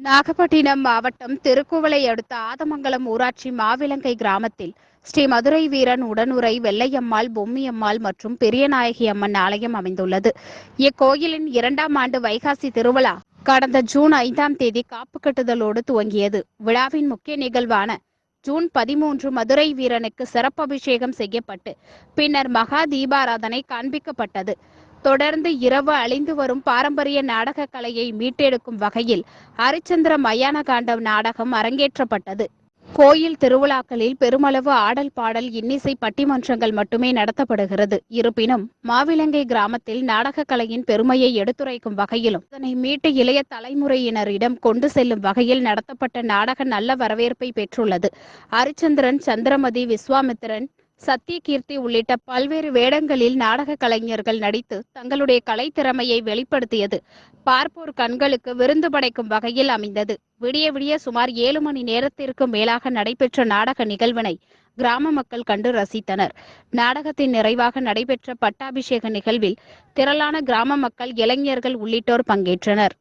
நாகப்பட்டினம் மாவட்டம் திருக்குவளை அடுத்த ஆதமங்கலம் ஊராட்சி மாவிலங்கை கிராமத்தில் ஸ்ரீ மதுரை வீரன் உடனுரை வெள்ளையம்மாள் பொம்மியம்மாள் மற்றும் பெரியநாயகி அம்மன் ஆலயம் அமைந்துள்ளது. இக்கோயிலின் இரண்டாம் ஆண்டு வைகாசி திருவிழா கடந்த ஜூன் ஐந்தாம் தேதி காப்பு கட்டுதலோடு துவங்கியது. விழாவின் முக்கிய நிகழ்வான ஜூன் பதிமூன்று மதுரை வீரனுக்கு சிறப்பபிஷேகம் செய்யப்பட்டு பின்னர் மகா தீபாராதனை காண்பிக்கப்பட்டது. தொடர்ந்து இரவு அழிந்து வரும் பாரம்பரிய நாடக கலையை மீட்டெடுக்கும் வகையில் ஹரிச்சந்திர மயான காண்டம் நாடகம் அரங்கேற்றப்பட்டது. கோயில் திருவிழாக்களில் பெருமளவு ஆடல் பாடல் இன்னிசை பட்டிமன்றங்கள் மட்டுமே நடத்தப்படுகிறது. இருப்பினும் மாவிலங்கை கிராமத்தில் நாடக கலையின் பெருமையை எடுத்துரைக்கும் வகையிலும் அதனை மீட்டு இளைய தலைமுறையினரிடம் கொண்டு செல்லும் வகையில் நடத்தப்பட்ட நாடக நல்ல வரவேற்பை பெற்றுள்ளது. ஹரிச்சந்திரன் சந்திரமதி விஸ்வாமித்திரன் சத்தியகீர்த்தி உள்ளிட்ட பல்வேறு வேடங்களில் நாடக கலைஞர்கள் நடித்து தங்களுடைய கலைத்திறமையை வெளிப்படுத்தியது. பார்ப்போர் கண்களுக்கு விருந்து படைக்கும் வகையில் அமைந்தது. விடிய விடிய சுமார் ஏழு மணி நேரத்திற்கு மேலாக நடைபெற்ற நாடக நிகழ்வினை கிராம மக்கள் கண்டு ரசித்தனர். நாடகத்தின் நிறைவாக நடைபெற்ற பட்டாபிஷேக நிகழ்வில் திரளான கிராம மக்கள் இளைஞர்கள் உள்ளிட்டோர் பங்கேற்றனர்.